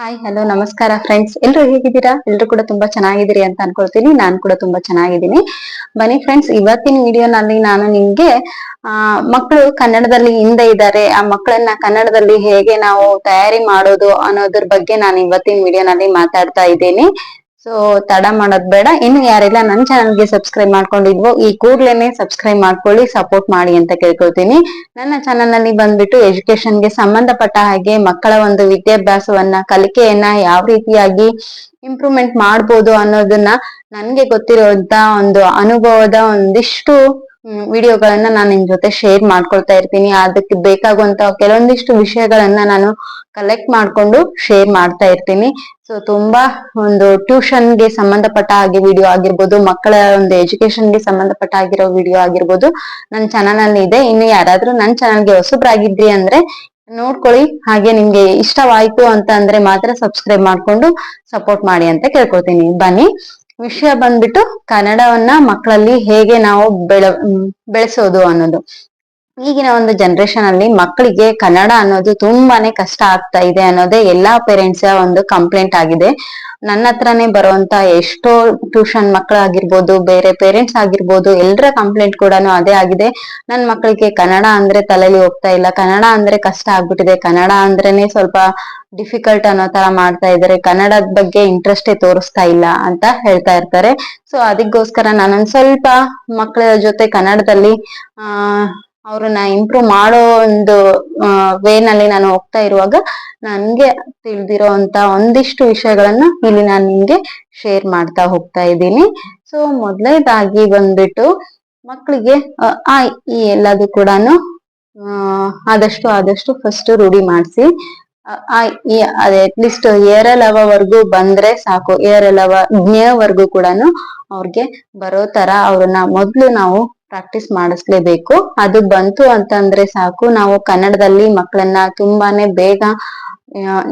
Hi hello ನಮಸ್ಕಾರ friends ಎಲ್ರು ಹೇಗಿದ್ದೀರಾ? ಎಲ್ರು ಕೂಡ ತುಂಬಾ ಚೆನ್ನಾಗಿದ್ದೀರಿ ಅಂತ ಅನ್ಕೊಳ್ತೀನಿ. ನಾನು ಕೂಡ ತುಂಬಾ ಚೆನ್ನಾಗಿದ್ದೀನಿ. ಬನ್ನಿ ಫ್ರೆಂಡ್ಸ್ ಇವತ್ತಿನ ವಿಡಿಯೋನಲ್ಲಿ ನಾನು ನಿಮ್ಗೆ, ಆ ಮಕ್ಕಳು ಕನ್ನಡದಲ್ಲಿ ಹಿಂದೆ ಇದ್ದಾರೆ. ಆ ಮಕ್ಕಳನ್ನ ಕನ್ನಡದಲ್ಲಿ ಹೇಗೆ ನಾವು ತಯಾರಿ ಮಾಡೋದು ಅನ್ನೋದ್ರ ಬಗ್ಗೆ ನಾನು ಇವತ್ತಿನ ವಿಡಿಯೋನಲ್ಲಿ ಮಾತಾಡ್ತಾ ಇದ್ದೀನಿ. ಸೊ ತಡ ಮಾಡೋದ್ ಬೇಡ. ಇನ್ನು ಯಾರೆಲ್ಲ ನನ್ನ ಚಾನಲ್ಗೆ ಸಬ್ಸ್ಕ್ರೈಬ್ ಮಾಡ್ಕೊಂಡಿದ್ವೋ, ಈ ಕೂಡ್ಲೇನೆ ಸಬ್ಸ್ಕ್ರೈಬ್ ಮಾಡ್ಕೊಳ್ಳಿ ಸಪೋರ್ಟ್ ಮಾಡಿ ಅಂತ ಕೇಳ್ಕೊಳ್ತೀನಿ. ನನ್ನ ಚಾನಲ್ನಲ್ಲಿ ಬಂದ್ಬಿಟ್ಟು ಎಜುಕೇಶನ್ಗೆ ಸಂಬಂಧಪಟ್ಟ ಹಾಗೆ ಮಕ್ಕಳ ಒಂದು ವಿದ್ಯಾಭ್ಯಾಸವನ್ನ, ಕಲಿಕೆಯನ್ನ ಯಾವ ರೀತಿಯಾಗಿ ಇಂಪ್ರೂವ್ಮೆಂಟ್ ಮಾಡ್ಬೋದು ಅನ್ನೋದನ್ನ ನನ್ಗೆ ಗೊತ್ತಿರೋಂತ ಒಂದು ಅನುಭವದ ಒಂದಿಷ್ಟು ವಿಡಿಯೋಗಳನ್ನ ನಾನು ನಿಮ್ ಜೊತೆ ಶೇರ್ ಮಾಡ್ಕೊಳ್ತಾ ಇರ್ತೀನಿ. ಅದಕ್ಕೆ ಬೇಕಾಗುವಂತ ಕೆಲವೊಂದಿಷ್ಟು ವಿಷಯಗಳನ್ನ ನಾನು ಕಲೆಕ್ಟ್ ಮಾಡ್ಕೊಂಡು ಶೇರ್ ಮಾಡ್ತಾ ಇರ್ತೀನಿ. ಸೊ ತುಂಬಾ ಒಂದು ಟ್ಯೂಷನ್ಗೆ ಸಂಬಂಧಪಟ್ಟ ಹಾಗೆ ವಿಡಿಯೋ ಆಗಿರ್ಬೋದು, ಮಕ್ಕಳ ಒಂದು ಎಜುಕೇಶನ್ಗೆ ಸಂಬಂಧಪಟ್ಟ ಆಗಿರೋ ವಿಡಿಯೋ ಆಗಿರ್ಬೋದು ನನ್ನ ಚಾನಲ್ ಅಲ್ಲಿ ಇದೆ. ಇನ್ನು ಯಾರಾದ್ರೂ ನನ್ನ ಚಾನಲ್ಗೆ ಹೊಸಬ್ರಾಗಿದ್ರಿ ಅಂದ್ರೆ ನೋಡ್ಕೊಳ್ಳಿ. ಹಾಗೆ ನಿಮ್ಗೆ ಇಷ್ಟವಾಯ್ತು ಅಂತ ಅಂದ್ರೆ ಮಾತ್ರ ಸಬ್ಸ್ಕ್ರೈಬ್ ಮಾಡ್ಕೊಂಡು ಸಪೋರ್ಟ್ ಮಾಡಿ ಅಂತ ಕೇಳ್ಕೊತೀನಿ ಬನ್ನಿ. ವಿಷಯ ಬಂದ್ಬಿಟ್ಟು ಕನ್ನಡವನ್ನ ಮಕ್ಕಳಲ್ಲಿ ಹೇಗೆ ನಾವು ಬೆಳ ಬೆಳೆಸೋದು ಅನ್ನೋದು. ಈಗಿನ ಒಂದು ಜನರೇಷನ್ ಅಲ್ಲಿ ಮಕ್ಕಳಿಗೆ ಕನ್ನಡ ಅನ್ನೋದು ತುಂಬಾನೇ ಕಷ್ಟ ಆಗ್ತಾ ಇದೆ ಅನ್ನೋದೇ ಎಲ್ಲಾ ಪೇರೆಂಟ್ಸ್ ಒಂದು ಕಂಪ್ಲೇಂಟ್ ಆಗಿದೆ. ನನ್ನ ಹತ್ರನೇ ಬರುವಂತ ಎಷ್ಟೋ ಟ್ಯೂಷನ್ ಮಕ್ಕಳಾಗಿರ್ಬೋದು, ಬೇರೆ ಪೇರೆಂಟ್ಸ್ ಆಗಿರ್ಬೋದು ಎಲ್ಲರ ಕಂಪ್ಲೇಂಟ್ ಕೂಡ ಅದೇ ಆಗಿದೆ. ನನ್ನ ಮಕ್ಕಳಿಗೆ ಕನ್ನಡ ಅಂದ್ರೆ ತಲೆಯಲ್ಲಿ ಹೋಗ್ತಾ ಇಲ್ಲ, ಕನ್ನಡ ಅಂದ್ರೆ ಕಷ್ಟ ಆಗ್ಬಿಟ್ಟಿದೆ, ಕನ್ನಡ ಅಂದ್ರೇನೆ ಸ್ವಲ್ಪ ಡಿಫಿಕಲ್ಟ್ ಅನ್ನೋ ತರ ಮಾಡ್ತಾ ಇದಾರೆ ಕನ್ನಡದ ಬಗ್ಗೆ ಇಂಟ್ರೆಸ್ಟೇ ತೋರಿಸ್ತಾ ಇಲ್ಲ ಅಂತ ಹೇಳ್ತಾ ಇರ್ತಾರೆ. ಸೊ ಅದಕ್ಕೋಸ್ಕರ ನಾನೊಂದ್ ಸ್ವಲ್ಪ ಮಕ್ಕಳ ಜೊತೆ ಕನ್ನಡದಲ್ಲಿ, ಆ ಅವ್ರನ್ನ ಇಂಪ್ರೂವ್ ಮಾಡೋ ಒಂದು ವೇ ನಲ್ಲಿ ನಾನು ಹೋಗ್ತಾ ಇರುವಾಗ ನನ್ಗೆ ತಿಳಿದಿರೋ ಅಂತ ಒಂದಿಷ್ಟು ವಿಷಯಗಳನ್ನ ಇಲ್ಲಿ ನಾನು ನಿಮ್ಗೆ ಶೇರ್ ಮಾಡ್ತಾ ಹೋಗ್ತಾ ಇದ್ದೀನಿ. ಸೊ ಮೊದಲನೇದಾಗಿ ಬಂದ್ಬಿಟ್ಟು ಮಕ್ಕಳಿಗೆ ಆ ಈ ಎಲ್ಲದು ಕೂಡ ಆದಷ್ಟು ಆದಷ್ಟು ಫಸ್ಟ್ ರೂಢಿ ಮಾಡಿಸಿ. ಅದೇ ಅಟ್ಲೀಸ್ಟ್ ಏರಲವವರೆಗೂ ಬಂದ್ರೆ ಸಾಕು. ಏರಲವ ಜ್ಞವರೆಗೂ ಕೂಡ ಅವ್ರಿಗೆ ಬರೋ ತರ ಅವ್ರನ್ನ ಮೊದ್ಲು ನಾವು ಪ್ರಾಕ್ಟೀಸ್ ಮಾಡಿಸ್ಲೇಬೇಕು. ಅದು ಬಂತು ಅಂತಂದ್ರೆ ಸಾಕು. ನಾವು ಕನ್ನಡದಲ್ಲಿ ಮಕ್ಕಳನ್ನ ತುಂಬಾನೇ ಬೇಗ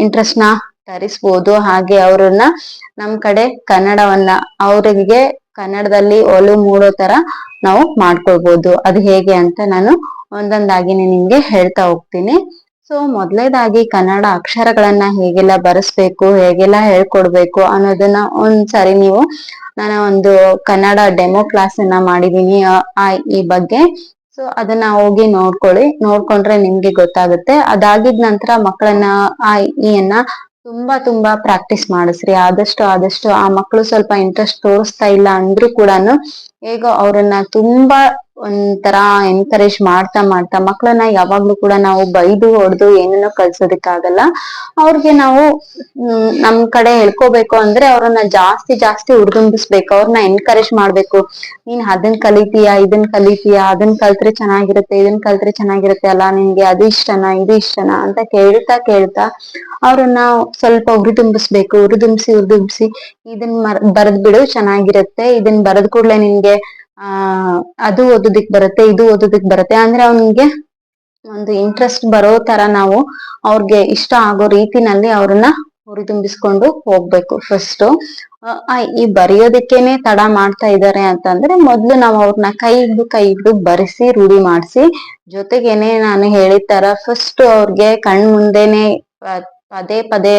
ಇಂಟ್ರೆಸ್ಟ್ನ ತರಿಸ್ಬೋದು. ಹಾಗೆ ಅವ್ರನ್ನ ನಮ್ ಕಡೆ ಕನ್ನಡವನ್ನ, ಅವರಿಗೆ ಕನ್ನಡದಲ್ಲಿ ಒಲು ಮೂಡೋ ತರ ನಾವು ಮಾಡ್ಕೊಳ್ಬಹುದು ಅದು ಹೇಗೆ ಅಂತ ನಾನು ಒಂದೊಂದಾಗಿನೇ ನಿಮ್ಗೆ ಹೇಳ್ತಾ ಹೋಗ್ತೀನಿ. ಸೊ ಮೊದಲೇದಾಗಿ ಕನ್ನಡ ಅಕ್ಷರಗಳನ್ನ ಹೇಗೆಲ್ಲ ಬರೆಸ್ಬೇಕು, ಹೇಗೆಲ್ಲ ಹೇಳ್ಕೊಡ್ಬೇಕು ಅನ್ನೋದನ್ನ ಒಂದ್ಸರಿ ನೀವು, ನಾನು ಒಂದು ಕನ್ನಡ ಡೆಮೋ ಕ್ಲಾಸ್ ಅನ್ನ ಮಾಡಿದೀನಿ, ಆ ಈ ಬಗ್ಗೆ. ಸೊ ಅದನ್ನ ಹೋಗಿ ನೋಡ್ಕೊಳ್ಳಿ. ನೋಡ್ಕೊಂಡ್ರೆ ನಿಮ್ಗೆ ಗೊತ್ತಾಗುತ್ತೆ. ಅದಾಗಿದ ನಂತರ ಮಕ್ಕಳನ್ನ ಆ ಈ ಅನ್ನ ತುಂಬಾ ತುಂಬಾ ಪ್ರಾಕ್ಟೀಸ್ ಮಾಡಿಸ್ರಿ. ಆದಷ್ಟು ಆದಷ್ಟು ಆ ಮಕ್ಕಳು ಸ್ವಲ್ಪ ಇಂಟ್ರೆಸ್ಟ್ ತೋರಿಸ್ತಾ ಇಲ್ಲ ಅಂದ್ರೂ ಕೂಡ ಹೇಗೋ ಅವ್ರನ್ನ ತುಂಬಾ ಒಂಥರ ಎನ್ಕರೇಜ್ ಮಾಡ್ತಾ ಮಾಡ್ತಾ ಮಕ್ಕಳನ್ನ ಯಾವಾಗ್ಲೂ ಕೂಡ ನಾವು ಬೈದು ಹೊಡೆದು ಏನನ್ನೂ ಕಲ್ಸೋದಕ್ಕಾಗಲ್ಲ. ಅವ್ರಿಗೆ ನಾವು ನಮ್ ಕಡೆ ಹೇಳ್ಕೋಬೇಕು ಅಂದ್ರೆ ಅವ್ರನ್ನ ಜಾಸ್ತಿ ಜಾಸ್ತಿ ಹುಡ್ದುಂಬಿಸ್ಬೇಕು ಅವ್ರನ್ನ ಎನ್ಕರೇಜ್ ಮಾಡ್ಬೇಕು. ನೀನ್ ಅದನ್ ಕಲಿತೀಯಾ, ಇದನ್ ಕಲಿತೀಯಾ, ಅದನ್ ಕಲ್ತ್ರೆ ಚೆನ್ನಾಗಿರುತ್ತೆ, ಇದನ್ ಕಲ್ತ್ರೆ ಚೆನ್ನಾಗಿರುತ್ತೆ ಅಲ್ಲ, ನಿನ್ಗೆ ಅದು ಇಷ್ಟನಾ, ಇದು ಇಷ್ಟನಾ ಅಂತ ಕೇಳ್ತಾ ಕೇಳ್ತಾ ಅವ್ರನ್ನ ಸ್ವಲ್ಪ ಹುರಿದುಂಬಿಸ್ಬೇಕು. ಹುರಿದುಂಬಿಸಿ ಹುರಿದುಂಬಿಸಿ, ಇದನ್ ಬರದ್ ಬಿಡು, ಚೆನ್ನಾಗಿರುತ್ತೆ. ಇದನ್ ಬರದ್ ಕೂಡ್ಲೆ ನಿನ್ಗೆ ಆ, ಅದು ಓದೋದಿಕ್ ಬರುತ್ತೆ, ಇದು ಓದೋದಿಕ್ ಬರುತ್ತೆ. ಅಂದ್ರೆ ಅವನಿಗೆ ಒಂದು ಇಂಟ್ರೆಸ್ಟ್ ಬರೋ ತರ ನಾವು ಅವ್ರಿಗೆ ಇಷ್ಟ ಆಗೋ ರೀತಿನಲ್ಲಿ ಅವ್ರನ್ನ ಹುರಿದುಂಬಿಸ್ಕೊಂಡು ಹೋಗ್ಬೇಕು ಫಸ್ಟ್ ಈ ಬರೆಯೋದಕ್ಕೇನೆ ತಡ ಮಾಡ್ತಾ ಇದ್ದಾರೆ ಅಂತಂದ್ರೆ ಮೊದ್ಲು ನಾವು ಅವ್ರನ್ನ ಕೈ ಹಿಡ್ದು ಕೈ ಹಿಡ್ದು ಬರೆಸಿ, ರೂಢಿ ಮಾಡಿಸಿ. ಜೊತೆಗೇನೆ ನಾನು ಹೇಳಿದ ತರ ಫಸ್ಟ್ ಅವ್ರಿಗೆ ಕಣ್ ಮುಂದೆನೆ ಪದೇ ಪದೇ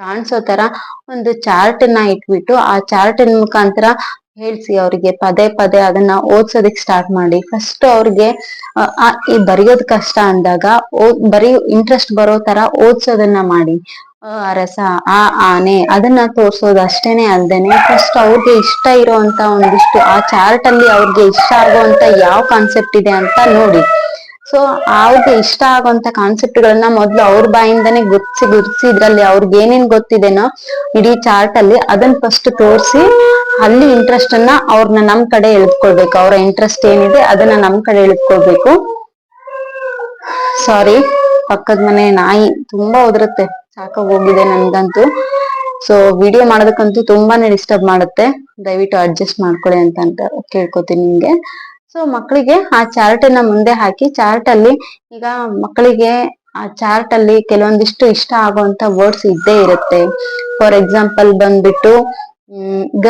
ಕಾಣಿಸೋ ತರ ಒಂದು ಚಾರ್ಟ್ನ ಇಟ್ಬಿಟ್ಟು ಆ ಚಾರ್ಟ್ ಮುಖಾಂತರ ಹೇಳ್ಸಿ ಅವ್ರಿಗೆ ಪದೇ ಪದೇ ಅದನ್ನ ಓದ್ಸೋದಕ್ ಸ್ಟಾರ್ಟ್ ಮಾಡಿ. ಫಸ್ಟ್ ಅವ್ರಿಗೆ ಈ ಬರೆಯೋದ್ ಕಷ್ಟ ಅಂದಾಗ ಓದ್ ಬರೀ ಇಂಟ್ರೆಸ್ಟ್ ಬರೋ ತರ ಓದ್ಸೋದನ್ನ ಮಾಡಿ. ರಸ, ಆ, ಆನೆ ಅದನ್ನ ತೋರ್ಸೋದು ಅಷ್ಟೇನೆ ಅಲ್ದೇನೆ ಫಸ್ಟ್ ಅವ್ರಿಗೆ ಇಷ್ಟ ಇರುವಂತ ಒಂದಿಷ್ಟು, ಆ ಚಾರ್ಟ್ ಅಲ್ಲಿ ಅವ್ರಿಗೆ ಇಷ್ಟ ಆಗುವಂತ ಯಾವ ಕಾನ್ಸೆಪ್ಟ್ ಇದೆ ಅಂತ ನೋಡಿ. ಸೊ ಅವ್ರಿಗೆ ಇಷ್ಟ ಆಗುವಂತ ಕಾನ್ಸೆಪ್ಟ್ ಗಳನ್ನ ಮೊದ್ಲು ಅವ್ರ ಬಾಯಿಂದಾನೆ ಗುರ್ಸಿ ಗುರ್ಸಿ ಇದ್ರಲ್ಲಿ ಅವ್ರಿಗೆ ಏನೇನ್ ಗೊತ್ತಿದೆನೋ ಇಡೀ ಚಾರ್ಟ್ ಅಲ್ಲಿ ಅದನ್ನ ಫಸ್ಟ್ ತೋರಿಸಿ ಅಲ್ಲಿ ಇಂಟ್ರೆಸ್ಟ್ ಅನ್ನ ಅವ್ರನ್ನ ನಮ್ ಕಡೆ ಎಳ್ಕೊಳ್ಬೇಕು ಅವ್ರ ಇಂಟ್ರೆಸ್ಟ್ ಏನಿದೆ ಅದನ್ನ ನಮ್ ಕಡೆ ಎಳ್ಕೊಳ್ಬೇಕು ಸಾರಿ ಪಕ್ಕದ ಮನೆ ನಾಯಿ ತುಂಬಾ ಒದರುತ್ತೆ ಸಾಕಾಗ ಹೋಗಿದೆ ನನ್ಗಂತೂ ಸೊ ವಿಡಿಯೋ ಮಾಡೋದಕ್ಕಂತೂ ತುಂಬಾನೇ ಡಿಸ್ಟರ್ಬ್ ಮಾಡುತ್ತೆ. ದಯವಿಟ್ಟು ಅಡ್ಜಸ್ಟ್ ಮಾಡ್ಕೊಳ್ಳಿ ಅಂತ ಅಂತ ಕೇಳ್ಕೊತೀನಿ ನಿಮ್ಗೆ. ಸೊ ಮಕ್ಕಳಿಗೆ ಆ ಚಾರ್ಟ್ ಮುಂದೆ ಹಾಕಿ ಚಾರ್ಟ್ ಅಲ್ಲಿ ಈಗ ಮಕ್ಕಳಿಗೆ ಆ ಚಾರ್ಟ್ ಅಲ್ಲಿ ಕೆಲವೊಂದಿಷ್ಟು ಇಷ್ಟ ಆಗುವಂತ ವರ್ಡ್ಸ್ ಇದ್ದೇ ಇರುತ್ತೆ. ಫಾರ್ ಎಕ್ಸಾಂಪಲ್ ಬಂದ್ಬಿಟ್ಟು ಗ,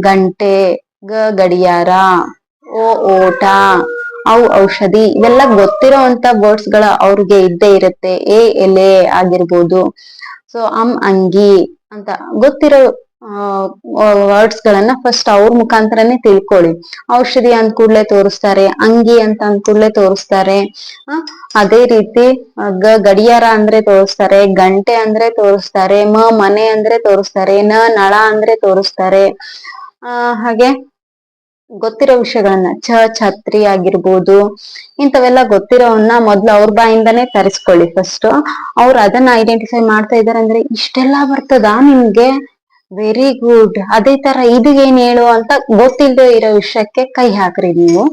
ಗಂಟೆ, ಗ, ಗಡಿಯಾರ, ಓ, ಓಟ ಅವು ಔಷಧಿ ಇವೆಲ್ಲ ಗೊತ್ತಿರೋ ಅಂತ ವರ್ಡ್ಸ್ಗಳ ಅವ್ರಿಗೆ ಇದ್ದೇ ಇರುತ್ತೆ. ಎ, ಎಲೆ ಆಗಿರ್ಬೋದು. ಸೊ ಅಮ್ ಅಂಗಿ ಅಂತ ಗೊತ್ತಿರೋ ವರ್ಡ್ಸ್ ಗಳನ್ನ ಫಸ್ಟ್ ಅವ್ರ ಮುಖಾಂತರನೇ ತಿಳ್ಕೊಳ್ಳಿ. ಔಷಧಿ ಅಂದ ಕೂಡ್ಲೆ ತೋರಿಸ್ತಾರೆ, ಅಂಗಿ ಅಂತ ಅಂದ್ ಕೂಡ್ಲೆ ತೋರಿಸ್ತಾರೆ. ಅದೇ ರೀತಿ ಗ, ಗಡಿಯಾರ ಅಂದ್ರೆ ತೋರಿಸ್ತಾರೆ, ಗಂಟೆ ಅಂದ್ರೆ ತೋರಿಸ್ತಾರೆ, ಮ, ಮನೆ ಅಂದ್ರೆ ತೋರಿಸ್ತಾರೆ, ನ, ನಳ ಅಂದ್ರೆ ತೋರಿಸ್ತಾರೆ. ಆ, ಹಾಗೆ ಗೊತ್ತಿರೋ ವಿಷಯಗಳನ್ನ, ಛ, ಛತ್ರಿ ಆಗಿರ್ಬೋದು, ಇಂಥವೆಲ್ಲ ಗೊತ್ತಿರೋವನ್ನ ಮೊದ್ಲು ಅವ್ರ ಬಾಯಿಂದಾನೇ ತರಿಸ್ಕೊಳ್ಳಿ ಫಸ್ಟ್ ಅವ್ರು ಅದನ್ನ ಐಡೆಂಟಿಫೈ ಮಾಡ್ತಾ ಇದಾರೆ ಅಂದ್ರೆ ಇಷ್ಟೆಲ್ಲಾ ಬರ್ತದಾ ನಿಮ್ಗೆ? ವೆರಿ ಗುಡ್ ಅದೇ ತರ ಇದು ಏನ್ ಹೇಳು ಅಂತ ಗೊತ್ತಿಲ್ಲದೆ ಇರೋ ವಿಷಯಕ್ಕೆ ಕೈ ಹಾಕ್ರಿ ನೀವು.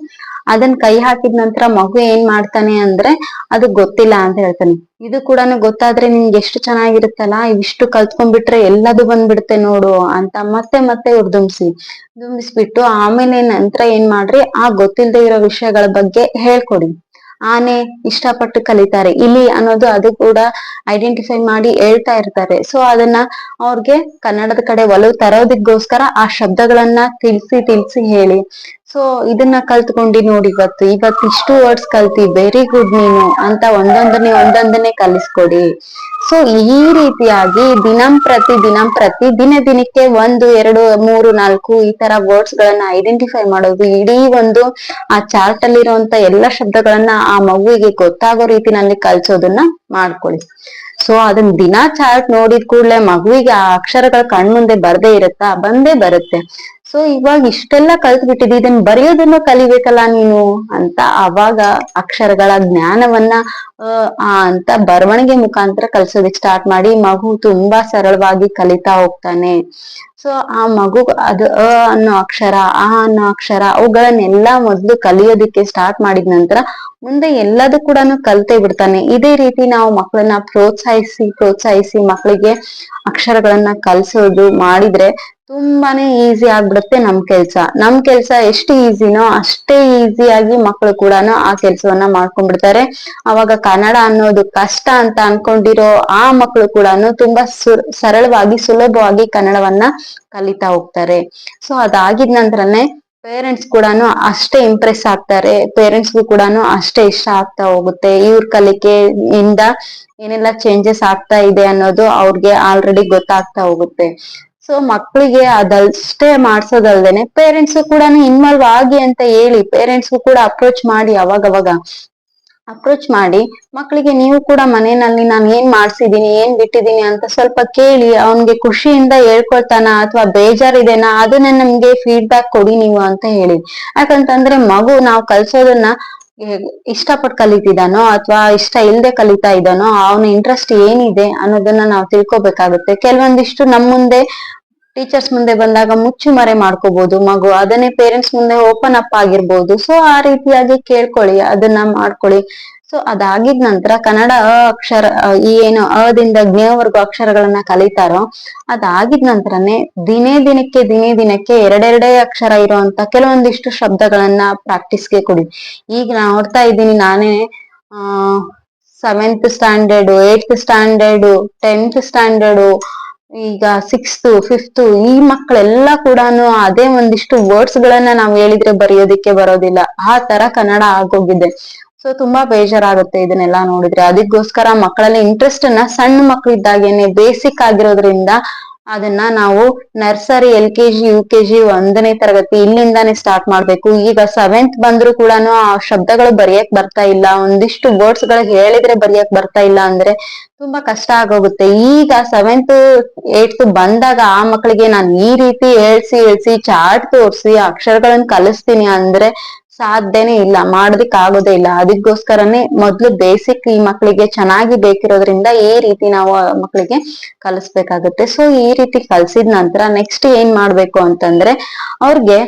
ಅದನ್ನ ಕೈ ಹಾಕಿದ ನಂತರ ಮಗು ಏನ್ ಮಾಡ್ತಾನೆ ಅಂದ್ರೆ ಅದು ಗೊತ್ತಿಲ್ಲ ಅಂತ ಹೇಳ್ತಾನೆ. ಇದು ಕೂಡ ಗೊತ್ತಾದ್ರೆ ನಿಮ್ಗೆ ಎಷ್ಟು ಚೆನ್ನಾಗಿರುತ್ತಲ್ಲ, ಇವಿಷ್ಟು ಕಲ್ತ್ಕೊಂಡ್ಬಿಟ್ರೆ ಎಲ್ಲದು ಬಂದ್ಬಿಡುತ್ತೆ ನೋಡು ಅಂತ ಮತ್ತೆ ಮತ್ತೆ ಉರ್ದುಂಬಿಸಿ ದುಂಬಿಸ್ಬಿಟ್ಟು ಆಮೇಲೆ ನಂತರ ಏನ್ ಮಾಡ್ರಿ, ಆ ಗೊತ್ತಿಲ್ಲದೆ ಇರೋ ವಿಷಯಗಳ ಬಗ್ಗೆ ಹೇಳ್ಕೊಡಿ. ಆನೆ ಇಷ್ಟಪಟ್ಟು ಕಲಿತಾರೆ. ಇಲಿ ಅನ್ನೋದು ಅದು ಕೂಡ ಐಡೆಂಟಿಫೈ ಮಾಡಿ ಹೇಳ್ತಾ ಇರ್ತಾರೆ. ಸೊ ಅದನ್ನ ಅವ್ರಿಗೆ ಕನ್ನಡದ ಕಡೆ ಒಲವು ತರೋದಕ್ಕೋಸ್ಕರ ಆ ಶಬ್ದಗಳನ್ನ ತಿಳಿಸಿ ತಿಳಿಸಿ ಹೇಳಿ. ಸೊ ಇದನ್ನ ಕಲ್ತ್ಕೊಂಡಿ ನೋಡಿ ಇವತ್ತು ಇವತ್ತು ಇಷ್ಟು ವರ್ಡ್ಸ್ ಕಲ್ತಿ ವೆರಿ ಗುಡ್ ನೀನು ಅಂತ ಒಂದೊಂದನ್ನೇ ಒಂದೊಂದನ್ನೇ ಕಲಿಸ್ಕೊಡಿ. ಸೊ ಈ ರೀತಿಯಾಗಿ ದಿನಂ ಪ್ರತಿ ದಿನಂ, ಪ್ರತಿ ದಿನ ದಿನಕ್ಕೆ ಒಂದು, ಎರಡು, ಮೂರು, ನಾಲ್ಕು ಈ ತರ ವರ್ಡ್ಸ್ ಗಳನ್ನ ಐಡೆಂಟಿಫೈ ಮಾಡೋದು ಇಡೀ ಒಂದು ಆ ಚಾರ್ಟ್ ಅಲ್ಲಿರುವಂತ ಎಲ್ಲ ಶಬ್ದಗಳನ್ನ ಆ ಮಗುವಿಗೆ ಗೊತ್ತಾಗೋ ರೀತಿನಲ್ಲಿ ಕಲ್ಸೋದನ್ನ ಮಾಡ್ಕೊಳ್ಳಿ ಸೊ ಅದನ್ನ ದಿನ ಚಾರ್ಟ್ ನೋಡಿದ ಕೂಡಲೇ ಮಗುವಿಗೆ ಆ ಅಕ್ಷರಗಳ ಕಣ್ಮುಂದೆ ಬರ್ದೇ ಇರುತ್ತಾ? ಬಂದೇ ಬರುತ್ತೆ. ಸೊ ಇವಾಗ ಇಷ್ಟೆಲ್ಲ ಕಲ್ತ್ ಬಿಟ್ಟಿದ್ದಿ ಇದನ್ನ ಬರೆಯೋದನ್ನ ಕಲಿಬೇಕಲ್ಲ ನೀನು ಅಂತ ಅವಾಗ ಅಕ್ಷರಗಳ ಜ್ಞಾನವನ್ನ, ಆ ಅಂತ ಬರವಣಿಗೆ ಮುಖಾಂತರ ಕಲ್ಸೋದಿಕ್ ಸ್ಟಾರ್ಟ್ ಮಾಡಿ ಮಗು ತುಂಬಾ ಸರಳವಾಗಿ ಕಲಿತಾ ಹೋಗ್ತಾನೆ. ಸೊ ಆ ಮಗು ಅದು, ಅ ಅನ್ನೋ ಅಕ್ಷರ, ಆ ಅನ್ನೋ ಅಕ್ಷರ, ಅವುಗಳನ್ನೆಲ್ಲಾ ಮೊದ್ಲು ಕಲಿಯೋದಿಕ್ಕೆ ಸ್ಟಾರ್ಟ್ ಮಾಡಿದ ನಂತರ ಮುಂದೆ ಎಲ್ಲದೂ ಕೂಡ ಕಲ್ತೇ ಬಿಡ್ತಾನೆ. ಇದೇ ರೀತಿ ನಾವು ಮಕ್ಕಳನ್ನ ಪ್ರೋತ್ಸಾಹಿಸಿ ಪ್ರೋತ್ಸಾಹಿಸಿ ಮಕ್ಕಳಿಗೆ ಅಕ್ಷರಗಳನ್ನ ಕಲ್ಸೋದು ಮಾಡಿದ್ರೆ ತುಂಬಾನೇ ಈಸಿ ಆಗ್ಬಿಡುತ್ತೆ ನಮ್ ಕೆಲ್ಸ. ನಮ್ ಕೆಲ್ಸ ಎಷ್ಟು ಈಸಿನೋ ಅಷ್ಟೇ ಈಸಿಯಾಗಿ ಮಕ್ಕಳು ಕೂಡ ಆ ಕೆಲ್ಸವನ್ನ ಮಾಡ್ಕೊಂಡ್ಬಿಡ್ತಾರೆ. ಅವಾಗ ಕನ್ನಡ ಅನ್ನೋದು ಕಷ್ಟ ಅಂತ ಅನ್ಕೊಂಡಿರೋ ಆ ಮಕ್ಕಳು ಕೂಡ ತುಂಬಾ ಸರಳವಾಗಿ, ಸುಲಭವಾಗಿ ಕನ್ನಡವನ್ನ ಕಲಿತಾ ಹೋಗ್ತಾರೆ. ಸೊ ಅದಾಗಿದ ನಂತರನೇ ಪೇರೆಂಟ್ಸ್ ಕೂಡ ಅಷ್ಟೇ ಇಂಪ್ರೆಸ್ ಆಗ್ತಾರೆ. ಪೇರೆಂಟ್ಸ್ಗೂ ಕೂಡ ಅಷ್ಟೇ ಇಷ್ಟ ಆಗ್ತಾ ಹೋಗುತ್ತೆ. ಇವ್ರ ಕಲಿಕೆ ಇಂದ ಏನೆಲ್ಲ ಚೇಂಜಸ್ ಆಗ್ತಾ ಇದೆ ಅನ್ನೋದು ಅವ್ರಿಗೆ ಆಲ್ರೆಡಿ ಗೊತ್ತಾಗ್ತಾ ಹೋಗುತ್ತೆ. ಸೊ ಮಕ್ಕಳಿಗೆ ಅದಷ್ಟೇ ಮಾಡ್ಸೋದಲ್ದೇನೆ ಪೇರೆಂಟ್ಸ್ ಕೂಡ ಇನ್ವಾಲ್ವ್ ಆಗಿ ಅಂತ ಹೇಳಿ ಪೇರೆಂಟ್ಸ್ ಕೂಡ ಅಪ್ರೋಚ್ ಮಾಡಿ ಅವಾಗವಾಗ. ಅಪ್ರೋಚ್ ಮಾಡಿ ಮಕ್ಕಳಿಗೆ ನೀವು ಕೂಡ ಮನೆಯಲ್ಲಿ ನಾನು ಏನ್ ಮಾಡ್ಸಿದೀನಿ ಏನ್ ಬಿಟ್ಟಿದೀನಿ ಅಂತ ಸ್ವಲ್ಪ ಕೇಳಿ, ಅವನ್ಗೆ ಖುಷಿಯಿಂದ ಹೇಳ್ಕೊಳ್ತಾನ ಅಥವಾ ಬೇಜಾರಿದೆನಾ, ಅದನ್ನ ನಮ್ಗೆ ಫೀಡ್ಬ್ಯಾಕ್ ಕೊಡಿ ನೀವು ಅಂತ ಹೇಳಿ. ಯಾಕಂತಂದ್ರೆ ಮಗು ನಾವು ಕಲ್ಸೋದನ್ನ ಇಷ್ಟಪಟ್ಟು ಕಲಿತಿದಾನೋ ಅಥವಾ ಇಷ್ಟ ಇಲ್ದೆ ಕಲಿತಾ ಇದ್ದಾನೋ, ಅವನ ಇಂಟ್ರೆಸ್ಟ್ ಏನಿದೆ ಅನ್ನೋದನ್ನ ನಾವು ತಿಳ್ಕೊಬೇಕಾಗುತ್ತೆ. ಕೆಲವೊಂದಿಷ್ಟು ನಮ್ ಮುಂದೆ ಟೀಚರ್ಸ್ ಮುಂದೆ ಬಂದಾಗ ಮುಚ್ಚು ಮರೆ ಮಾಡ್ಕೋಬಹುದು ಮಗು ಅದನ್ನೇ ಪೇರೆಂಟ್ಸ್ ಮುಂದೆ ಓಪನ್ ಅಪ್ ಆಗಿರ್ಬೋದು. ಸೊ ಆ ರೀತಿಯಾಗಿ ಕೇಳ್ಕೊಳ್ಳಿ, ಅದನ್ನ ಮಾಡ್ಕೊಳ್ಳಿ. ಸೊ ಅದಾಗಿದ ನಂತರ ಕನ್ನಡ ಅಕ್ಷರ ಈ ಏನು ಅದಿಂದ ಜ್ಞವರೆಗೂ ಅಕ್ಷರಗಳನ್ನ ಕಲಿತಾರೋ, ಅದಾಗಿದ ನಂತರನೇ ದಿನೇ ದಿನಕ್ಕೆ ದಿನೇ ದಿನಕ್ಕೆ ಎರಡೆರಡೇ ಅಕ್ಷರ ಇರುವಂತ ಕೆಲವೊಂದಿಷ್ಟು ಶಬ್ದಗಳನ್ನ ಪ್ರಾಕ್ಟೀಸ್ಗೆ ಕೊಡಿ. ಈಗ ನಾ ನೋಡ್ತಾ ಇದ್ದೀನಿ, ನಾನೇ, ಆ seventh standard eighth standard tenth standard ಈಗ ಸಿಕ್ಸ್ತ್ ಫಿಫ್ತ್ ಈ ಮಕ್ಕಳೆಲ್ಲ ಕೂಡ ಅದೇ ಒಂದಿಷ್ಟು ವರ್ಡ್ಸ್ ಗಳನ್ನ ನಾವ್ ಹೇಳಿದ್ರೆ ಬರೆಯೋದಿಕ್ಕೆ ಬರೋದಿಲ್ಲ. ಆ ತರ ಕನ್ನಡ ಆಗೋಗಿದೆ. ಸೊ ತುಂಬಾ ಬೇಜಾರಾಗುತ್ತೆ ಇದನ್ನೆಲ್ಲ ನೋಡಿದ್ರೆ. ಅದಕ್ಕೋಸ್ಕರ ಮಕ್ಕಳಲ್ಲಿ ಇಂಟ್ರೆಸ್ಟ್ ಅನ್ನ ಸಣ್ಣ ಮಕ್ಕಳಿದ್ದಾಗೇನೆ ಬೇಸಿಕ್ ಆಗಿರೋದ್ರಿಂದ ಅದನ್ನ ನಾವು nursery, L K G U K G ಒಂದನೇ ತರಗತಿ ಇಲ್ಲಿಂದಾನೇ ಸ್ಟಾರ್ಟ್ ಮಾಡ್ಬೇಕು. ಈಗ ಸೆವೆಂತ್ ಬಂದ್ರು ಕೂಡ ಆ ಶಬ್ದಗಳು ಬರೆಯಕ್ ಬರ್ತಾ ಇಲ್ಲ. ಒಂದಿಷ್ಟು ವರ್ಡ್ಸ್ಗಳು ಹೇಳಿದ್ರೆ ಬರೆಯಕ್ ಬರ್ತಾ ಇಲ್ಲ ಅಂದ್ರೆ ತುಂಬಾ ಕಷ್ಟ ಆಗೋಗುತ್ತೆ. ಈಗ ಸೆವೆಂತ್ ಏಟ್ತ್ ಬಂದಾಗ ಆ ಮಕ್ಕಳಿಗೆ ನಾನು ಈ ರೀತಿ ಹೇಳ್ಸಿ ಹೇಳ್ಸಿ ಚಾರ್ಟ್ ತೋರಿಸಿ, ಅಕ್ಷರಗಳನ್ನ ಕಲಿಸ್ತೀನಿ ಅಂದ್ರೆ ಸಾಧ್ಯನೇ ಇಲ್ಲ, ಮಾಡೋದಿಕ್ ಆಗೋದೇ ಇಲ್ಲ. ಅದಕ್ಕೋಸ್ಕರನೇ ಮೊದ್ಲು ಬೇಸಿಕ್ ಈ ಮಕ್ಕಳಿಗೆ ಚೆನ್ನಾಗಿ ಬೇಕಿರೋದ್ರಿಂದ ಈ ರೀತಿ ನಾವು ಮಕ್ಕಳಿಗೆ ಕಲಿಸ್ಬೇಕಾಗುತ್ತೆ. ಸೊ ಈ ರೀತಿ ಕಲ್ಸಿದ ನಂತರ ನೆಕ್ಸ್ಟ್ ಏನ್ ಮಾಡ್ಬೇಕು ಅಂತಂದ್ರೆ, ಅವ್ರಿಗೆ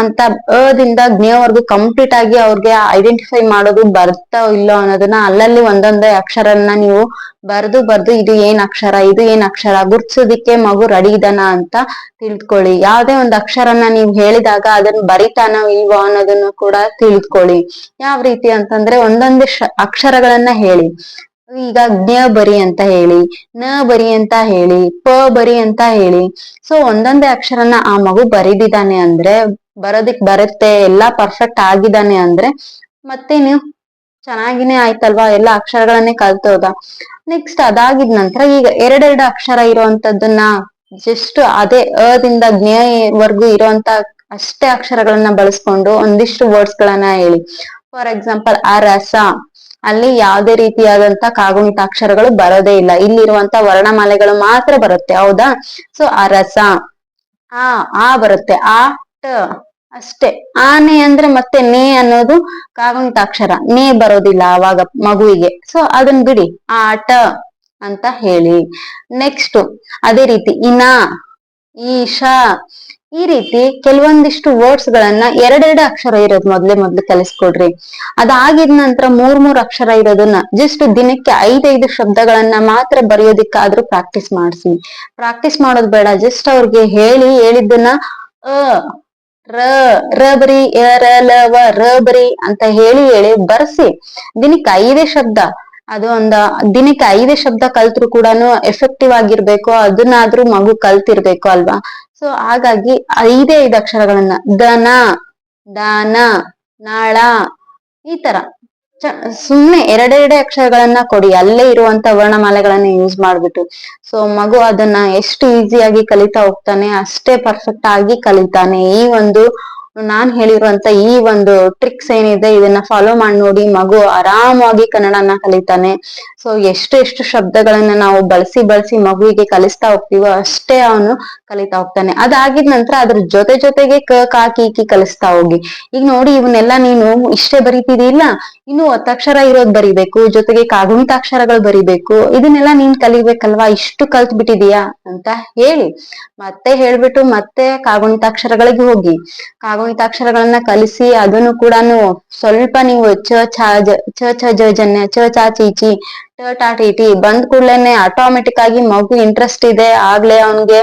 ಅಂತ ಅದಿಂದ ಜ್ಞವರೆಗೂ ಕಂಪ್ಲೀಟ್ ಆಗಿ ಅವ್ರಿಗೆ ಐಡೆಂಟಿಫೈ ಮಾಡೋದು ಬರ್ತಾ ಇಲ್ಲೋ ಅನ್ನೋದನ್ನ ಅಲ್ಲಲ್ಲಿ ಒಂದೊಂದೇ ಅಕ್ಷರನ್ನ ನೀವು ಬರ್ದು ಬರ್ದು ಇದು ಏನ್ ಅಕ್ಷರ, ಇದು ಏನ್ ಅಕ್ಷರ ಗುರ್ಸೋದಿಕ್ಕೆ ಮಗು ರೆಡಿ ಇದನ ಅಂತ ತಿಳ್ಕೊಳ್ಳಿ. ಯಾವ್ದೇ ಒಂದು ಅಕ್ಷರನ್ನ ನೀವು ಹೇಳಿದಾಗ ಅದನ್ನ ಬರಿತಾನ ಇಲ್ವೋ ಅನ್ನೋದನ್ನು ಕೂಡ ತಿಳ್ಕೊಳ್ಳಿ. ಯಾವ ರೀತಿ ಅಂತಂದ್ರೆ ಒಂದೊಂದೇ ಅಕ್ಷರಗಳನ್ನ ಹೇಳಿ. ಈಗ ಜ್ಞ ಬರಿ ಅಂತ ಹೇಳಿ, ನ ಬರಿ ಅಂತ ಹೇಳಿ, ಪ ಬರಿ ಅಂತ ಹೇಳಿ. ಸೊ ಒಂದೊಂದೇ ಅಕ್ಷರನ ಆ ಮಗು ಬರಿದಿದ್ದಾನೆ ಅಂದ್ರೆ, ಬರೋದಿಕ್, ಬರುತ್ತೆ, ಎಲ್ಲಾ ಪರ್ಫೆಕ್ಟ್ ಆಗಿದ್ದಾನೆ ಅಂದ್ರೆ ಮತ್ತೆ ನೀವು ಚೆನ್ನಾಗಿನೇ ಆಯ್ತಲ್ವಾ? ಎಲ್ಲ ಅಕ್ಷರಗಳನ್ನೇ ಕಲ್ತೋದ ನೆಕ್ಸ್ಟ್ ಅದಾಗಿದ ನಂತರ ಈಗ ಎರಡೆರಡು ಅಕ್ಷರ ಇರುವಂತದ್ದನ್ನ ಜಸ್ಟ್ ಅದೇ ಅದಿಂದ ಜ್ಞೇಯವರೆಗೂ ಇರುವಂತ ಅಷ್ಟೇ ಅಕ್ಷರಗಳನ್ನ ಬಳಸ್ಕೊಂಡು ಒಂದಿಷ್ಟು ವರ್ಡ್ಸ್ ಗಳನ್ನ ಹೇಳಿ. ಫಾರ್ ಎಕ್ಸಾಂಪಲ್ ಆ ರಸ ಅಲ್ಲಿ ಯಾವುದೇ ರೀತಿಯಾದಂತ ಕಾಗುಣಿತ ಅಕ್ಷರಗಳು ಬರೋದೇ ಇಲ್ಲ. ಇಲ್ಲಿರುವಂತ ವರ್ಣಮಾಲೆಗಳು ಮಾತ್ರ ಬರುತ್ತೆ. ಹೌದಾ? ಸೊ ಅರಸ ರಸ, ಆ ಆ ಬರುತ್ತೆ. ಆ, ಟ ಅಷ್ಟೇ. ಆನೆ ಅಂದ್ರೆ ಮತ್ತೆ ನೇ ಅನ್ನೋದು ಕಾಗುಣಿತ ಅಕ್ಷರ ನೇ ಬರೋದಿಲ್ಲ ಅವಾಗ ಮಗುವಿಗೆ. ಸೊ ಅದನ್ನ ಬಿಡಿ. ಆಟ ಅಂತ ಹೇಳಿ. ನೆಕ್ಸ್ಟ್ ಅದೇ ರೀತಿ, ಇನ, ಈಶಾ ಈ ರೀತಿ ಕೆಲವೊಂದಿಷ್ಟು ವರ್ಡ್ಸ್ ಗಳನ್ನ ಎರಡೆರಡು ಅಕ್ಷರ ಇರೋದು ಮೊದ್ಲೇ ಮೊದ್ಲು ಕಲಿಸ್ಕೊಡ್ರಿ. ಅದಾಗಿದ ನಂತರ ಮೂರ್ ಮೂರ್ ಅಕ್ಷರ ಇರೋದನ್ನ ಜಸ್ಟ್ ದಿನಕ್ಕೆ ಐದೈದು ಶಬ್ದಗಳನ್ನ ಮಾತ್ರ ಬರೆಯೋದಿಕ್ಕಾದ್ರೂ ಪ್ರಾಕ್ಟೀಸ್ ಮಾಡಿಸಿ. ಪ್ರಾಕ್ಟೀಸ್ ಮಾಡೋದ್ ಬೇಡ ಜಸ್ಟ್ ಅವ್ರಿಗೆ ಹೇಳಿ ಹೇಳಿದ್ದನ್ನ ಅ, ರ ರ ಬರಿ ರ, ಲ, ವ, ರ ಬರಿ ಅಂತ ಹೇಳಿ ಹೇಳಿ ಬರ್ಸಿ. ದಿನಕ್ಕೆ ಐದೇ ಶಬ್ದ, ಅದು ಒಂದ ದಿನಕ್ಕೆ ಐದೇ ಶಬ್ದ ಕಲ್ತ್ರು ಕೂಡ ಎಫೆಕ್ಟಿವ್ ಆಗಿರ್ಬೇಕು, ಅದನ್ನಾದ್ರೂ ಮಗು ಕಲ್ತಿರ್ಬೇಕು ಅಲ್ವಾ? ಸೊ ಹಾಗಾಗಿ ಐದೇ ಐದು ಅಕ್ಷರಗಳನ್ನ ದನ ದಾನ ನಾಳ ಈ ತರ. ಸುಮ್ಮನೆ ಎರಡೆರಡೆ ಅಕ್ಷರಗಳನ್ನ ಕೊಡಿ. ಅಲ್ಲೇ ಇರುವಂತ ವರ್ಣಮಾಲೆಗಳನ್ನ ಯೂಸ್ ಮಾಡ್ಬಿಟ್ಟು. ಸೊ ಮಗು ಅದನ್ನ ಎಷ್ಟು ಈಸಿಯಾಗಿ ಕಲಿತಾ ಹೋಗ್ತಾನೆ, ಅಷ್ಟೇ ಪರ್ಫೆಕ್ಟ್ ಆಗಿ ಕಲಿತಾನೆ. ಈ ಒಂದು ನಾನ್ ಹೇಳಿರುವಂತ ಈ ಒಂದು ಟ್ರಿಕ್ಸ್ ಏನಿದೆ, ಇದನ್ನ ಫಾಲೋ ಮಾಡಿ ನೋಡಿ ಮಗು ಆರಾಮಾಗಿ ಕನ್ನಡನ ಕಲಿತಾನೆ. ಸೊ ಎಷ್ಟು ಎಷ್ಟು ಶಬ್ದಗಳನ್ನ ನಾವು ಬಳಸಿ ಬಳಸಿ ಮಗುವಿಗೆ ಕಲಿಸ್ತಾ ಹೋಗ್ತೀವೋ ಅಷ್ಟೇ ಅವನು ಕಲಿತಾ ಹೋಗ್ತಾನೆ. ಅದಾಗಿದ ನಂತರ ಅದ್ರ ಜೊತೆ ಜೊತೆಗೆ ಕ, ಕಾ, ಕಿ ಕಲಿಸ್ತಾ ಹೋಗಿ. ಈಗ ನೋಡಿ ಇವನ್ನೆಲ್ಲ ನೀನು ಇಷ್ಟೇ ಬರಿತಿದಿಲ್ಲ ಇನ್ನು ಒತ್ತಕ್ಷರ ಇರೋದ್ ಬರಿಬೇಕು, ಜೊತೆಗೆ ಕಾಗುಣಿತಾಕ್ಷರಗಳು ಬರಿಬೇಕು. ಇದನ್ನೆಲ್ಲ ನೀನ್ ಕಲಿಬೇಕಲ್ವಾ? ಇಷ್ಟು ಕಲ್ತ್ ಬಿಟ್ಟಿದೀಯಾ ಅಂತ ಹೇಳಿ. ಮತ್ತೆ ಹೇಳ್ಬಿಟ್ಟು ಮತ್ತೆ ಕಾಗುಣಿತಾಕ್ಷರಗಳಿಗೆ ಹೋಗಿ. ಕಾಗುಣಿತಾಕ್ಷರಗಳನ್ನ ಕಲಿಸಿ, ಅದನ್ನು ಕೂಡ ಸ್ವಲ್ಪ ನೀವು ಚ ಚ ಛ ಜ, ಜನ್ಯ, ಚ, ಚಾ ಚೀಚಿ ಟ, ಟಾ, ಟಿ ಟಿ ಬಂದ್ ಕೂಡ್ಲೇನೆ ಆಟೋಮೆಟಿಕ್ ಆಗಿ ಮಗು ಇಂಟ್ರೆಸ್ಟ್ ಇದೆ, ಆಗ್ಲೇ ಅವನ್ಗೆ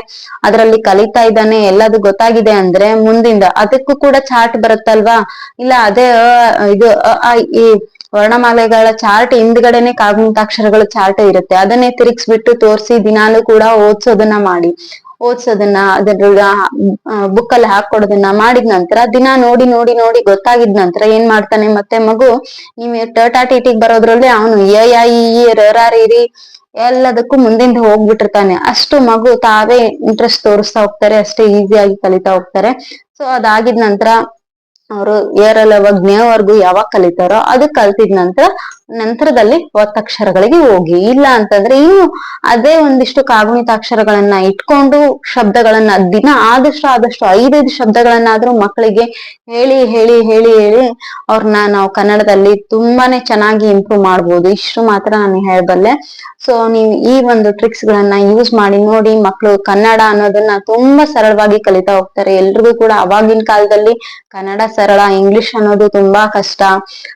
ಅದ್ರಲ್ಲಿ ಕಲಿತಾ ಇದ್ದಾನೆ, ಎಲ್ಲದು ಗೊತ್ತಾಗಿದೆ ಅಂದ್ರೆ ಮುಂದಿಂದ ಅದಕ್ಕೂ ಕೂಡ ಚಾರ್ಟ್ ಬರುತ್ತಲ್ವಾ? ಇಲ್ಲ ಅದೇ ಇದು ಈ ವರ್ಣಮಾಲೆಗಳ ಚಾರ್ಟ್ ಹಿಂದ್ಗಡೆನೆ ಕಾಗುಣಿತಾಕ್ಷರಗಳ ಚಾರ್ಟ್ ಇರುತ್ತೆ. ಅದನ್ನೇ ತಿರುಗಿಸ್ಬಿಟ್ಟು ತೋರಿಸಿ ದಿನಾಲು ಕೂಡ ಓದ್ಸೋದನ್ನ ಮಾಡಿ. ಓದ್ಸೋದನ್ನ ಅದ್ರ ಬುಕ್ ಅಲ್ಲಿ ಹಾಕೊಡೋದನ್ನ ಮಾಡಿದ ನಂತರ, ದಿನ ನೋಡಿ ನೋಡಿ ನೋಡಿ ಗೊತ್ತಾಗಿದ್ ನಂತರ ಏನ್ ಮಾಡ್ತಾನೆ ಮತ್ತೆ ಮಗು, ನೀವ್ ಟಟಾ ಟಿಟಿಗ್ ಬರೋದ್ರಲ್ಲಿ ಅವನು ಎ ಇ ರೀ ಎಲ್ಲದಕ್ಕೂ ಮುಂದಿಂದ ಹೋಗ್ಬಿಟ್ಟಿರ್ತಾನೆ. ಅಷ್ಟು ಮಗು ತಾವೇ ಇಂಟ್ರೆಸ್ಟ್ ತೋರಿಸ್ತಾ ಹೋಗ್ತಾರೆ, ಅಷ್ಟೇ ಈಸಿಯಾಗಿ ಕಲಿತಾ ಹೋಗ್ತಾರೆ. ಸೊ ಅದಾಗಿದ ನಂತರ, ಅವರು ಏರಲವ ಜ್ಞವರ್ಗು ಯಾವಾಗ ಕಲಿತಾರೋ, ಅದು ಕಲ್ತಿದ ನಂತರ ನಂತರದಲ್ಲಿ ಒತ್ತಕ್ಷರಗಳಿಗೆ ಹೋಗಿ. ಇಲ್ಲ ಅಂತಂದ್ರೆ ಇನ್ನು ಅದೇ ಒಂದಿಷ್ಟು ಕಾಗುಣಿತಾಕ್ಷರಗಳನ್ನ ಇಟ್ಕೊಂಡು ಶಬ್ದಗಳನ್ನ ದಿನ ಆದಷ್ಟು ಆದಷ್ಟು ಐದೈದು ಶಬ್ದಗಳನ್ನಾದ್ರೂ ಮಕ್ಕಳಿಗೆ ಹೇಳಿ ಹೇಳಿ ಹೇಳಿ ಹೇಳಿ ಅವ್ರನ್ನ ನಾವು ಕನ್ನಡದಲ್ಲಿ ತುಂಬಾನೇ ಚೆನ್ನಾಗಿ ಇಂಪ್ರೂವ್ ಮಾಡ್ಬೋದು. ಇಷ್ಟು ಮಾತ್ರ ನಾನು ಹೇಳಬಲ್ಲೆ. ಸೊ ನೀವು ಈ ಒಂದು ಟ್ರಿಕ್ಸ್ ಗಳನ್ನ ಯೂಸ್ ಮಾಡಿ, ನೋಡಿ ಮಕ್ಕಳು ಕನ್ನಡ ಅನ್ನೋದನ್ನ ತುಂಬಾ ಸರಳವಾಗಿ ಕಲಿತಾ ಹೋಗ್ತಾರೆ. ಎಲ್ರಿಗೂ ಕೂಡ ಅವಾಗಿನ ಕಾಲದಲ್ಲಿ ಕನ್ನಡ ಸರಳ ಇಂಗ್ಲಿಷ್ ಅನ್ನೋದು ತುಂಬಾ ಕಷ್ಟ,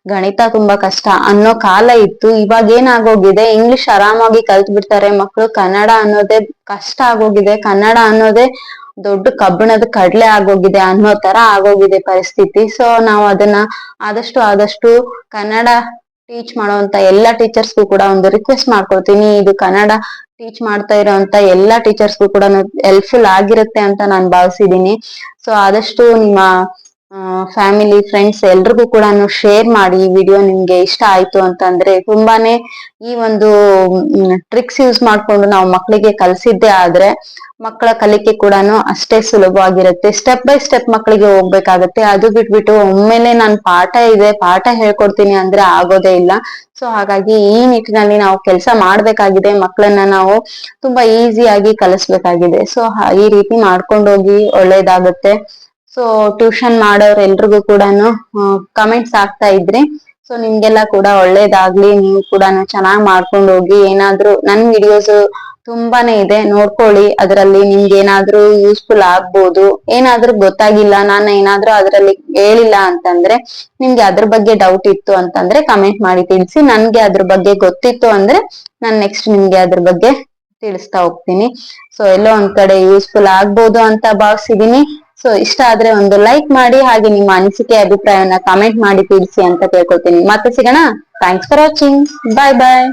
ಗಣಿತ ತುಂಬಾ ಕಷ್ಟ ಅನ್ನೋ ಕಾಲ ಇತ್ತು. ಇವಾಗ ಏನಾಗೋಗಿದೆ? ಇಂಗ್ಲಿಷ್ ಆರಾಮಾಗಿ ಕಲ್ತ್ ಬಿಡ್ತಾರೆ ಮಕ್ಕಳು ಕನ್ನಡ ಅನ್ನೋದೇ ಕಷ್ಟ ಆಗೋಗಿದೆ. ಕನ್ನಡ ಅನ್ನೋದೇ ದೊಡ್ಡ ಕಬ್ಬಿಣದ ಕಡ್ಲೆ ಆಗೋಗಿದೆ ಅನ್ನೋ ತರ ಆಗೋಗಿದೆ ಪರಿಸ್ಥಿತಿ. ಸೊ ನಾವು ಅದನ್ನ ಆದಷ್ಟು ಆದಷ್ಟು ಕನ್ನಡ ಟೀಚ್ ಮಾಡುವಂತ ಎಲ್ಲಾ ಟೀಚರ್ಸ್ಗೂ ಕೂಡ ಒಂದು ರಿಕ್ವೆಸ್ಟ್ ಮಾಡ್ಕೊಳ್ತೀನಿ ಇದು ಕನ್ನಡ ಟೀಚ್ ಮಾಡ್ತಾ ಇರೋಂತ ಎಲ್ಲಾ ಟೀಚರ್ಸ್ಗೂ ಕೂಡ ಹೆಲ್ಪ್ಫುಲ್ ಆಗಿರುತ್ತೆ ಅಂತ ನಾನು ಭಾವಿಸಿದೀನಿ ಸೊ ಆದಷ್ಟು ನಿಮ್ಮ ಫ್ಯಾಮಿಲಿ ಫ್ರೆಂಡ್ಸ್ ಎಲ್ರಿಗೂ ಕೂಡ ಶೇರ್ ಮಾಡಿ ಈ ವಿಡಿಯೋ ನಿಮ್ಗೆ ಇಷ್ಟ ಆಯ್ತು ಅಂತಂದ್ರೆ ತುಂಬಾನೇ ಈ ಒಂದು ಟ್ರಿಕ್ಸ್ ಯೂಸ್ ಮಾಡ್ಕೊಂಡು ನಾವು ಮಕ್ಕಳಿಗೆ ಕಲ್ಸಿದ್ದೆ ಆದ್ರೆ ಮಕ್ಕಳ ಕಲಿಕೆ ಕೂಡ ಅಷ್ಟೇ ಸುಲಭವಾಗಿರುತ್ತೆ. ಸ್ಟೆಪ್ ಬೈ ಸ್ಟೆಪ್ ಮಕ್ಕಳಿಗೆ ಹೋಗ್ಬೇಕಾಗತ್ತೆ. ಅದು ಬಿಟ್ಬಿಟ್ಟು ಒಮ್ಮೆಲೆ ನಾನು ಪಾಠ ಇದೆ, ಪಾಠ ಹೇಳ್ಕೊಡ್ತೀನಿ ಅಂದ್ರೆ ಆಗೋದೇ ಇಲ್ಲ. ಸೊ ಹಾಗಾಗಿ ಈ ನಿಟ್ಟಿನಲ್ಲಿ ನಾವು ಕೆಲಸ ಮಾಡ್ಬೇಕಾಗಿದೆ. ಮಕ್ಕಳನ್ನ ನಾವು ತುಂಬಾ ಈಸಿಯಾಗಿ ಕಲಿಸ್ಬೇಕಾಗಿದೆ. ಸೊ ಈ ರೀತಿ ಮಾಡ್ಕೊಂಡೋಗಿ ಒಳ್ಳೇದಾಗುತ್ತೆ. ಸೊ ಟ್ಯೂಷನ್ ಮಾಡೋರ್ ಎಲ್ರಿಗೂ ಕೂಡ ಕಮೆಂಟ್ಸ್ ಆಗ್ತಾ ಇದ್ರಿ ಸೊ ನಿಮ್ಗೆಲ್ಲ ಕೂಡ ಒಳ್ಳೇದಾಗ್ಲಿ, ನೀವು ಕೂಡ ಚೆನ್ನಾಗ್ ಮಾಡ್ಕೊಂಡು ಹೋಗಿ, ಏನಾದ್ರೂ ನನ್ ವಿಡಿಯೋಸ್ ತುಂಬಾನೇ ಇದೆ, ನೋಡ್ಕೊಳ್ಳಿ, ಅದರಲ್ಲಿ ನಿಮ್ಗೆ ಏನಾದ್ರೂ ಯೂಸ್ಫುಲ್ ಆಗ್ಬೋದು, ಏನಾದ್ರೂ ಗೊತ್ತಾಗಿಲ್ಲ, ನಾನು ಏನಾದ್ರೂ ಅದರಲ್ಲಿ ಹೇಳಿಲ್ಲ ಅಂತಂದ್ರೆ, ನಿಮ್ಗೆ ಅದ್ರ ಬಗ್ಗೆ ಡೌಟ್ ಇತ್ತು ಅಂತಂದ್ರೆ ಕಮೆಂಟ್ ಮಾಡಿ ತಿಳಿಸಿ, ನನ್ಗೆ ಅದ್ರ ಬಗ್ಗೆ ಗೊತ್ತಿತ್ತು ಅಂದ್ರೆ, ನಾನ್ ನೆಕ್ಸ್ಟ್ ನಿಮ್ಗೆ ಅದ್ರ ಬಗ್ಗೆ ತಿಳಿಸ್ತಾ ಹೋಗ್ತೀನಿ. ಸೊ ಎಲ್ಲೋ ಒಂದ್ ಕಡೆ ಯೂಸ್ಫುಲ್ ಆಗ್ಬೋದು ಅಂತ ಭಾವಿಸಿದೀನಿ. ಸೊ ಇಷ್ಟ ಆದ್ರೆ ಒಂದು ಲೈಕ್ ಮಾಡಿ ಹಾಗೆ ನಿಮ್ಮ ಅನಿಸಿಕೆ, ಅಭಿಪ್ರಾಯವನ್ನ ಕಮೆಂಟ್ ಮಾಡಿ ತಿಳಿಸಿ ಅಂತ ಕೇಳ್ಕೊತೀನಿ ಮತ್ತೆ ಸಿಗೋಣ. Thanks for watching bye bye